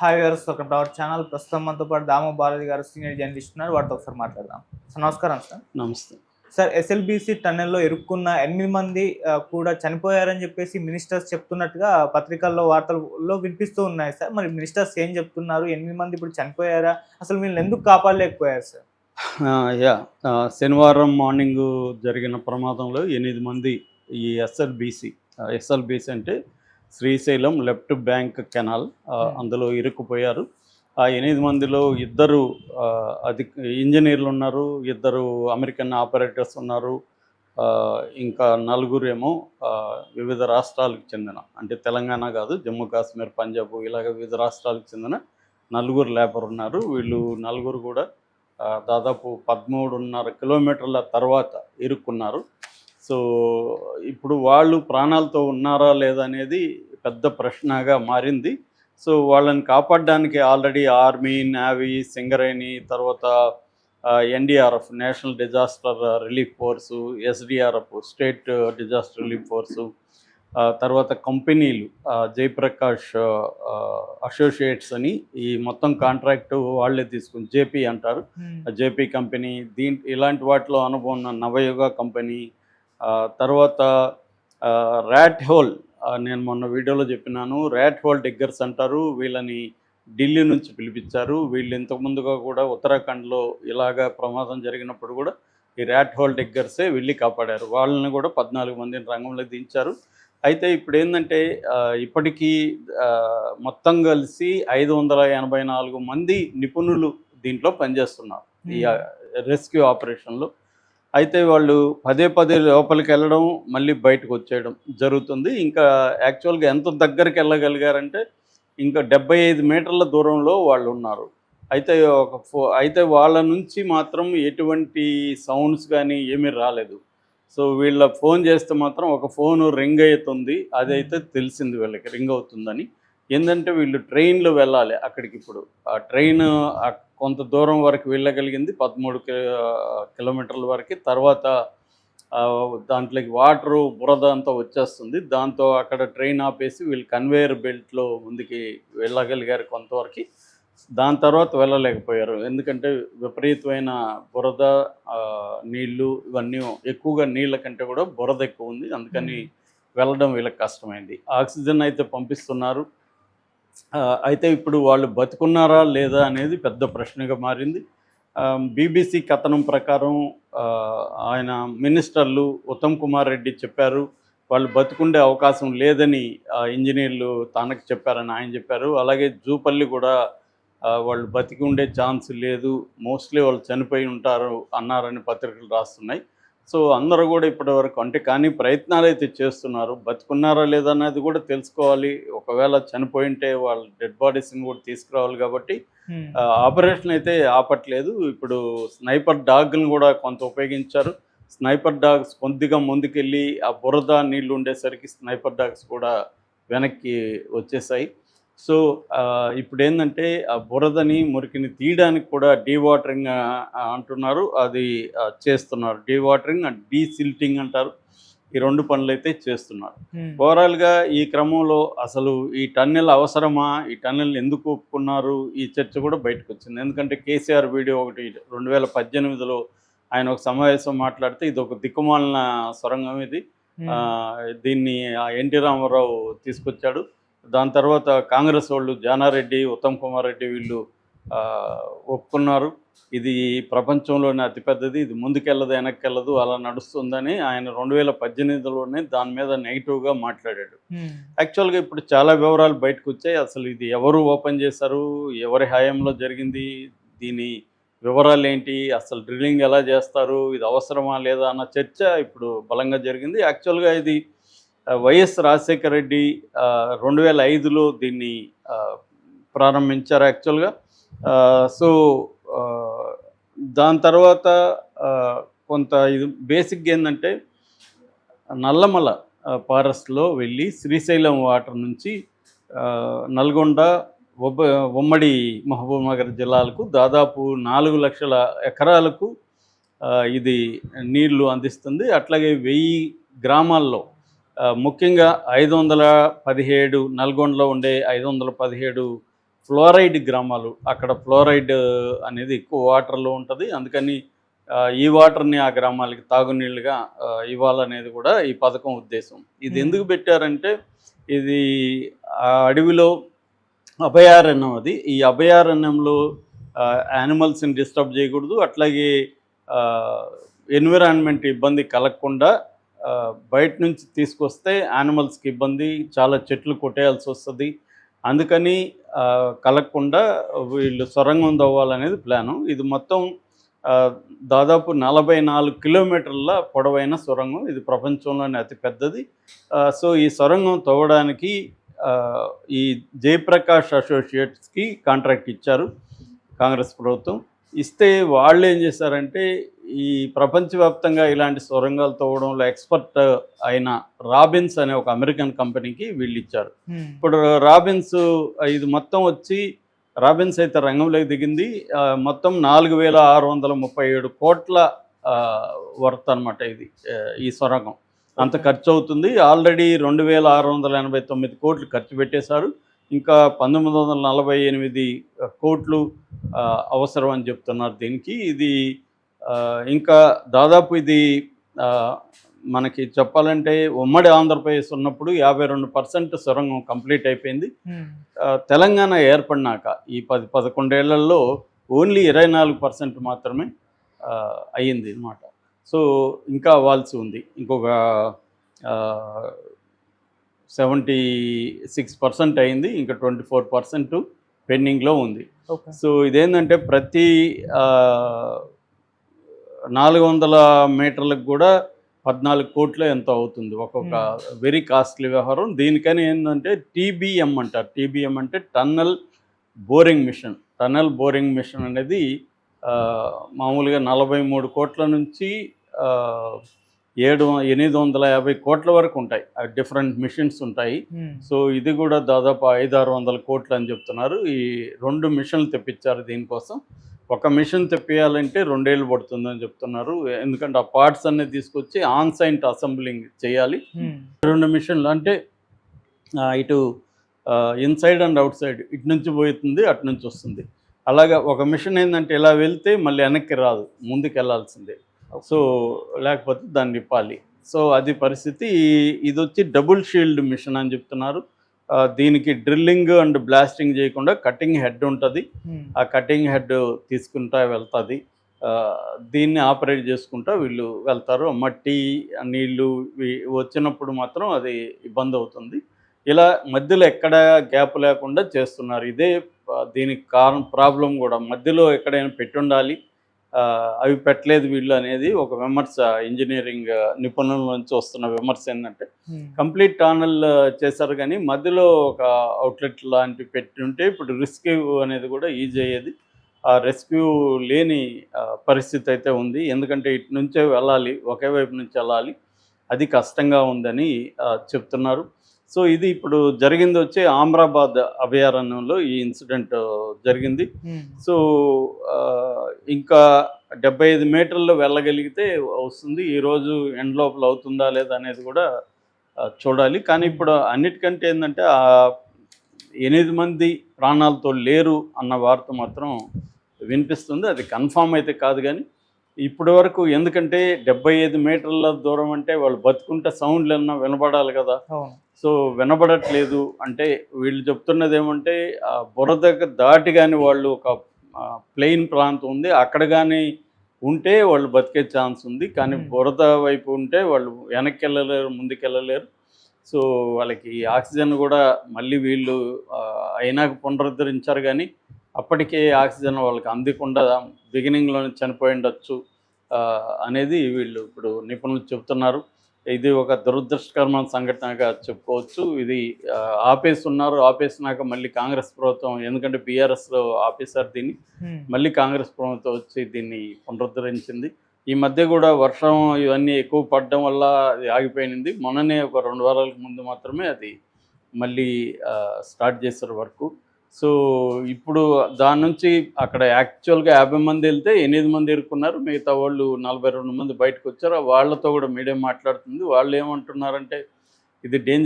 Hi గారు ఒక our channel ప్రస్తుతం మనతో పాటు దామో భారతి గారు సీనియర్ జర్నలిస్ట్ ఉన్నారు. వాటితో ఒకసారి మాట్లాడదాం. సార్ నమస్కారం సార్ నమస్తే. సార్ ఎస్ఎల్బిసి టన్నెల్లో ఇరుక్కున్న ఎనిమిది మంది కూడా చనిపోయారని చెప్పేసి మినిస్టర్స్ చెప్తున్నట్టుగా పత్రికల్లో వార్తల్లో వినిపిస్తూ ఉన్నాయి సార్ మరి మినిస్టర్స్ ఏం చెప్తున్నారు? ఎనిమిది మంది ఇప్పుడు చనిపోయారా? అసలు వీళ్ళని ఎందుకు కాపాడలేకపోయారు సార్ యా శనివారం మార్నింగ్ జరిగిన ప్రమాదంలో ఎనిమిది మంది ఈ ఎస్ఎల్బిసి ఎస్ఎల్బిసి అంటే శ్రీశైలం లెఫ్ట్ బ్యాంక్ కెనాల్ అందులో ఇరుక్కుపోయారు. ఆ ఎనిమిది మందిలో ఇద్దరు అది ఇంజనీర్లు ఉన్నారు ఇద్దరు అమెరికన్ ఆపరేటర్స్ ఉన్నారు ఇంకా నలుగురేమో వివిధ రాష్ట్రాలకు చెందిన అంటే తెలంగాణ కాదు జమ్మూ కాశ్మీర్ పంజాబ్ ఇలాగ వివిధ రాష్ట్రాలకు చెందిన నలుగురు లేబర్ ఉన్నారు. వీళ్ళు నలుగురు కూడా దాదాపు పదమూడున్నర కిలోమీటర్ల తర్వాత ఇరుక్కున్నారు. సో ఇప్పుడు వాళ్ళు ప్రాణాలతో ఉన్నారా లేదా అనేది పెద్ద ప్రశ్నగా మారింది. సో వాళ్ళని కాపాడడానికి ఆల్రెడీ ఆర్మీ నేవీ సింగరేణి తర్వాత NDRF national disaster relief force SDRF state disaster relief force తర్వాత కంపెనీలు జయప్రకాష్ అసోసియేట్స్ అని ఈ మొత్తం కాంట్రాక్ట్ వాళ్ళే తీసుకుని జేపీ అంటారు. జేపీ కంపెనీ దీని ఇలాంటి వాటిలో అనుభవం ఉన్న నవయుగ కంపెనీ తర్వాత ర్యాట్ హోల్ నేను మొన్న వీడియోలో చెప్పినాను ర్యాట్ హోల్ డిగ్గర్స్ అంటారు వీళ్ళని ఢిల్లీ నుంచి పిలిపించారు. వీళ్ళు ఇంతకు ముందుగా కూడా ఉత్తరాఖండ్లో ఇలాగా ప్రమాదం జరిగినప్పుడు కూడా ఈ ర్యాట్ హోల్ డిగ్గర్సే వెళ్ళి కాపాడారు. వాళ్ళని కూడా పద్నాలుగు మందిని రంగంలో దించారు. అయితే ఇప్పుడు ఏంటంటే ఇప్పటికీ మొత్తం కలిసి ఐదు వందల ఎనభై నాలుగు మంది నిపుణులు దీంట్లో పనిచేస్తున్నారు. ఈ రెస్క్యూ ఆపరేషన్లో. అయితే వాళ్ళు పదే పదే లోపలికి వెళ్ళడం మళ్ళీ బయటకు వచ్చేయడం జరుగుతుంది. ఇంకా యాక్చువల్గా ఎంత దగ్గరికి వెళ్ళగలిగారంటే ఇంకా డెబ్బై ఐదు మీటర్ల దూరంలో వాళ్ళు ఉన్నారు అయితే ఒక ఫో అయితే వాళ్ళ నుంచి మాత్రం ఎటువంటి సౌండ్స్ కానీ ఏమీ రాలేదు. సో వీళ్ళ ఫోన్ చేస్తే మాత్రం ఒక ఫోన్ రింగ్ అవుతుంది అదైతే తెలిసింది వీళ్ళకి రింగ్ అవుతుందని. ఏంటంటే వీళ్ళు ట్రైన్లో వెళ్ళాలి అక్కడికి ఇప్పుడు ఆ ట్రైన్ కొంత దూరం వరకు వెళ్ళగలిగింది పదమూడు కి- కిలోమీటర్ల వరకు. తర్వాత దాంట్లోకి వాటరు బురద అంతా వచ్చేస్తుంది. దాంతో అక్కడ ట్రైన్ ఆపేసి వీళ్ళు కన్వేయర్ బెల్ట్లో ముందుకి వెళ్ళగలిగారు కొంతవరకు. దాని తర్వాత వెళ్ళలేకపోయారు. ఎందుకంటే విపరీతమైన బురద నీళ్ళు ఇవన్నీ ఎక్కువగా నీళ్ళ కంటే కూడా బురద ఎక్కువ ఉంది. అందుకని వెళ్ళడం వీళ్ళకి కష్టమైంది. ఆక్సిజన్ అయితే పంపిస్తున్నారు. అయితే ఇప్పుడు వాళ్ళు బతుకున్నారా లేదా అనేది పెద్ద ప్రశ్నగా మారింది. బీబీసీ కథనం ప్రకారం ఆయన మినిస్టర్లు ఉత్తమ్ కుమార్ రెడ్డి చెప్పారు వాళ్ళు బతుకుండే అవకాశం లేదని ఇంజనీర్లు తనకు చెప్పారని ఆయన చెప్పారు. అలాగే జూపల్లి కూడా వాళ్ళు బతికి ఉండే ఛాన్స్ లేదు మోస్ట్లీ వాళ్ళు చనిపోయి ఉంటారు అన్నారని పత్రికలు రాస్తున్నాయి. సో అందరూ కూడా ఇప్పటివరకు అంటే కానీ ప్రయత్నాలు అయితే చేస్తున్నారు. బతుకున్నారా లేదా అనేది కూడా తెలుసుకోవాలి. ఒకవేళ చనిపోయింటే వాళ్ళ డెడ్ బాడీస్ని కూడా తీసుకురావాలి కాబట్టి ఆపరేషన్ అయితే ఆపట్లేదు. ఇప్పుడు స్నైపర్ డాగ్ని కూడా కొంత ఉపయోగించారు. స్నైపర్ డాగ్స్ కొద్దిగా ముందుకెళ్ళి ఆ బురద నీళ్ళు ఉండేసరికి స్నైపర్ డాగ్స్ కూడా వెనక్కి వచ్చేసాయి. సో ఇప్పుడు ఏంటంటే ఆ బురదని మురికిని తీయడానికి కూడా డీవాటరింగ్ అంటున్నారు. అది చేస్తున్నారు. డీవాటరింగ్ అండ్ డీసిల్టింగ్ అంటారు. ఈ రెండు పనులు అయితే చేస్తున్నారు ఓవరాల్గా ఈ క్రమంలో అసలు ఈ టన్నెల్ అవసరమా? ఈ టన్నెల్ ఎందుకు ఒప్పుకున్నారు? ఈ చర్చ కూడా బయటకు వచ్చింది ఎందుకంటే కేసీఆర్ వీడియో ఒకటి రెండు వేల పద్దెనిమిదిలో ఆయన ఒక సమావేశం మాట్లాడితే ఇది ఒక దిక్కుమాలిన సొరంగం ఇది. దీన్ని ఎన్టీ రామారావు తీసుకొచ్చాడు. దాని తర్వాత కాంగ్రెస్ వాళ్ళు జానారెడ్డి ఉత్తమ్ కుమార్ రెడ్డి వీళ్ళు ఒప్పుకున్నారు. ఇది ప్రపంచంలోనే అతిపెద్దది. ఇది ముందుకెళ్ళదు వెనక్కెళ్ళదు అలా నడుస్తుందని ఆయన రెండు వేల పద్దెనిమిదిలోనే దాని మీద నెగిటివ్గా మాట్లాడాడు. యాక్చువల్గా ఇప్పుడు చాలా వివరాలు బయటకు వచ్చాయి అసలు ఇది ఎవరు ఓపెన్ చేశారు? ఎవరి హయాంలో జరిగింది? దీని వివరాలు ఏంటి అసలు డ్రిల్లింగ్ ఎలా చేస్తారు? ఇది అవసరమా లేదా? అన్న చర్చ ఇప్పుడు బలంగా జరిగింది. యాక్చువల్గా ఇది వైఎస్ రాజశేఖర రెడ్డి రెండు వేల ఐదులో దీన్ని ప్రారంభించారు యాక్చువల్గా. సో దాని తర్వాత కొంత ఇది బేసిక్గా ఏంటంటే నల్లమల ఫారెస్ట్లో వెళ్ళి శ్రీశైలం వాటర్ నుంచి నల్గొండ ఒబ్బ ఉమ్మడి మహబూబ్నగర్ జిల్లాలకు దాదాపు నాలుగు లక్షల ఎకరాలకు ఇది నీళ్ళు అందిస్తుంది. అట్లాగే వెయ్యి గ్రామాల్లో ముఖ్యంగా ఐదు వందల పదిహేడు నల్గొండలో ఉండే ఐదు వందల పదిహేడు ఫ్లోరైడ్ గ్రామాలు అక్కడ ఫ్లోరైడ్ అనేది ఎక్కువ వాటర్లో ఉంటుంది. అందుకని ఈ వాటర్ని ఆ గ్రామాలకి తాగునీళ్ళుగా ఇవ్వాలనేది కూడా ఈ పథకం ఉద్దేశం. ఇది. ఎందుకు పెట్టారంటే ఇది ఆ అడవిలో అభయారణ్యం అది ఈ అభయారణ్యంలో యానిమల్స్ని డిస్టర్బ్ చేయకూడదు. అట్లాగే ఎన్విరాన్మెంట్ ఇబ్బంది కలగకుండా బయట నుంచి తీసుకొస్తే యానిమల్స్కి ఇబ్బంది చాలా చెట్లు కొట్టేయాల్సి వస్తుంది. అందుకని కలగకుండా వీళ్ళు సొరంగం తవ్వాలనేది ప్లాను. ఇది మొత్తం దాదాపు నలభై నాలుగు కిలోమీటర్ల పొడవైన సొరంగం. ఇది ప్రపంచంలోనే అతి పెద్దది. సో ఈ సొరంగం తవ్వడానికి ఈ జయప్రకాష్ అసోసియేట్స్కి కాంట్రాక్ట్ ఇచ్చారు కాంగ్రెస్ ప్రభుత్వం. ఇస్తే వాళ్ళు ఏం చేశారంటే ఈ ప్రపంచవ్యాప్తంగా ఇలాంటి సొరంగాలు తవ్వడంలో ఎక్స్పర్ట్ అయిన రాబిన్స్ అనే ఒక అమెరికన్ కంపెనీకి వీళ్ళు ఇచ్చారు. ఇప్పుడు రాబిన్స్ ఇది మొత్తం వచ్చి రాబిన్స్ అయితే రంగంలోకి దిగింది. మొత్తం నాలుగు వేల ఆరు వందల ముప్పై ఏడు కోట్ల వర్త్ అనమాట ఇది ఈ సొరంగం. అంత ఖర్చు అవుతుంది. ఆల్రెడీ రెండు వేల ఆరు వందల ఎనభై తొమ్మిది కోట్లు ఖర్చు పెట్టేశారు. ఇంకా పంతొమ్మిది వందల నలభై ఎనిమిది కోట్లు అవసరం అని చెప్తున్నారు దీనికి. ఇది ఇంకా దాదాపు ఇది మనకి చెప్పాలంటే ఉమ్మడి ఆంధ్రప్రదేశ్ ఉన్నప్పుడు యాభై రెండు పర్సెంట్ సొరంగం కంప్లీట్ అయిపోయింది. తెలంగాణ ఏర్పడినాక ఈ పది పదకొండేళ్ళలో ఓన్లీ ఇరవై నాలుగు పర్సెంట్ మాత్రమే అయ్యింది అనమాట సో ఇంకా అవ్వాల్సి ఉంది. ఇంకొక సెవెంటీ సిక్స్ పర్సెంట్ అయింది ఇంకా ట్వంటీ ఫోర్ పర్సెంట్ పెండింగ్లో ఉంది. సో ఇదేంటంటే ప్రతి నాలుగు వందల మీటర్లకు కూడా పద్నాలుగు కోట్ల ఎంత అవుతుంది. ఒక్కొక్క వెరీ కాస్ట్లీ వ్యవహారం. దీనికని ఏంటంటే టీబీఎం అంటారు. టీబీఎం అంటే tunnel boring machine. Tunnel boring machine అనేది మామూలుగా నలభై మూడు కోట్ల నుంచి ఏడు ఎనిమిది వందల యాభై కోట్ల వరకు ఉంటాయి. డిఫరెంట్ మిషన్స్ ఉంటాయి. సో ఇది కూడా దాదాపు ఐదు ఆరు వందల కోట్లు అని చెప్తున్నారు. ఈ రెండు మిషన్లు తెప్పించారు దీనికోసం. ఒక మిషన్ తెప్పియాలంటే రెండేళ్ళు పడుతుందని చెప్తున్నారు. ఎందుకంటే ఆ పార్ట్స్ అన్ని తీసుకొచ్చి ఆన్ సైట్ అసెంబ్లింగ్ చేయాలి. రెండు మిషన్లు అంటే ఇటు ఇన్సైడ్ అండ్ అవుట్ సైడ్ ఇటు నుంచి పోతుంది అటు నుంచి వస్తుంది. అలాగా ఒక మిషన్ ఏంటంటే ఇలా వెళ్తే మళ్ళీ వెనక్కి రాదు ముందుకు వెళ్ళాల్సిందే. సో లేకపోతే దాన్ని నిప్పాలి సో అది పరిస్థితి. ఇది వచ్చి డబుల్ షీల్డ్ మిషన్ అని చెప్తున్నారు. దీనికి డ్రిల్లింగ్ అండ్ బ్లాస్టింగ్ చేయకుండా కటింగ్ హెడ్ ఉంటుంది. ఉమ్, ఆ కటింగ్ హెడ్ తీసుకుంటా వెళ్తుంది. దీన్ని ఆపరేట్ చేసుకుంటా వీళ్ళు వెళ్తారు. మట్టి నీళ్ళు వచ్చినప్పుడు మాత్రం అది ఇబ్బంది అవుతుంది. ఇలా మధ్యలో ఎక్కడ గ్యాప్ లేకుండా చేస్తున్నారు. ఇదే దీనికి కారణం ప్రాబ్లం కూడా. మధ్యలో ఎక్కడైనా పెట్టుండాలి అవి పెట్టలేదు వీళ్ళు అనేది ఒక విమర్శ ఇంజనీరింగ్ నిపుణుల నుంచి వస్తున్న విమర్శ ఏంటంటే ఉమ్, కంప్లీట్ టనల్ చేశారు కానీ మధ్యలో ఒక అవుట్లెట్ లాంటి పెట్టి ఉంటే ఇప్పుడు రెస్క్యూ అనేది కూడా ఈజీ అయ్యేది. ఆ రెస్క్యూ లేని పరిస్థితి అయితే ఉంది. ఎందుకంటే ఇటు నుంచే వెళ్ళాలి ఒకే వైపు నుంచి వెళ్ళాలి. అది కష్టంగా ఉందని చెప్తున్నారు. సో ఇది ఇప్పుడు జరిగింది వచ్చి ఆమ్రాబాద్ అభయారణ్యంలో ఈ ఇన్సిడెంట్ జరిగింది. సో ఇంకా డెబ్బై ఐదు మీటర్లు వెళ్ళగలిగితే వస్తుంది. ఈరోజు ఎండ్ లోపల అవుతుందా లేదా అనేది కూడా చూడాలి. కానీ ఇప్పుడు అన్నిటికంటే ఏంటంటే ఆ ఎనిమిది మంది ప్రాణాలతో లేరు అన్న వార్త మాత్రం వినిపిస్తుంది. అది కన్ఫామ్ అయితే కాదు కానీ ఇప్పటి వరకు ఎందుకంటే డెబ్బై ఐదు మీటర్ల దూరం అంటే వాళ్ళు బతుకుంటే సౌండ్లు అన్నా వినపడాలి కదా. సో వినబడట్లేదు అంటే వీళ్ళు చెప్తున్నది ఏమంటే ఆ బురద దాటి కానీ వాళ్ళు ఒక ప్లెయిన్ ప్రాంతం ఉంది. అక్కడ కానీ ఉంటే వాళ్ళు బతికే ఛాన్స్ ఉంది. కానీ. బురద వైపు ఉంటే వాళ్ళు వెనక్కి వెళ్ళలేరు ముందుకు వెళ్ళలేరు సో వాళ్ళకి ఆక్సిజన్ కూడా మళ్ళీ వీళ్ళు అయినాక పునరుద్ధరించారు కానీ అప్పటికే ఆక్సిజన్ వాళ్ళకి అందకుండా బిగినింగ్లోనే చనిపోయి ఉండొచ్చు అనేది వీళ్ళు ఇప్పుడు నిపుణులు చెప్తున్నారు ఇది ఒక దురదృష్టకరమైన సంఘటనగా చెప్పుకోవచ్చు. ఇది ఆపేస్తున్నారు. ఆపేసినాక మళ్ళీ కాంగ్రెస్ ప్రభుత్వం ఎందుకంటే బీఆర్ఎస్లో ఆపేశారు దీన్ని. మళ్ళీ కాంగ్రెస్ ప్రభుత్వం వచ్చి దీన్ని పునరుద్ధరించింది. ఈ మధ్య కూడా వర్షం ఇవన్నీ ఎక్కువ పడడం వల్ల అది ఆగిపోయింది. మొన్ననే ఒక రెండు వారాలకు ముందు మాత్రమే అది మళ్ళీ స్టార్ట్ చేశారు వర్క్. సో ఇప్పుడు దాని నుంచి అక్కడ యాక్చువల్గా యాభై మంది వెళ్తే ఎనిమిది మంది ఇరుక్కున్నారు. మిగతా వాళ్ళు నలభై రెండు మంది బయటకు వచ్చారు. వాళ్ళతో కూడా మీడియం మాట్లాడుతుంది. వాళ్ళు ఏమంటున్నారంటే ఇది డేంజర్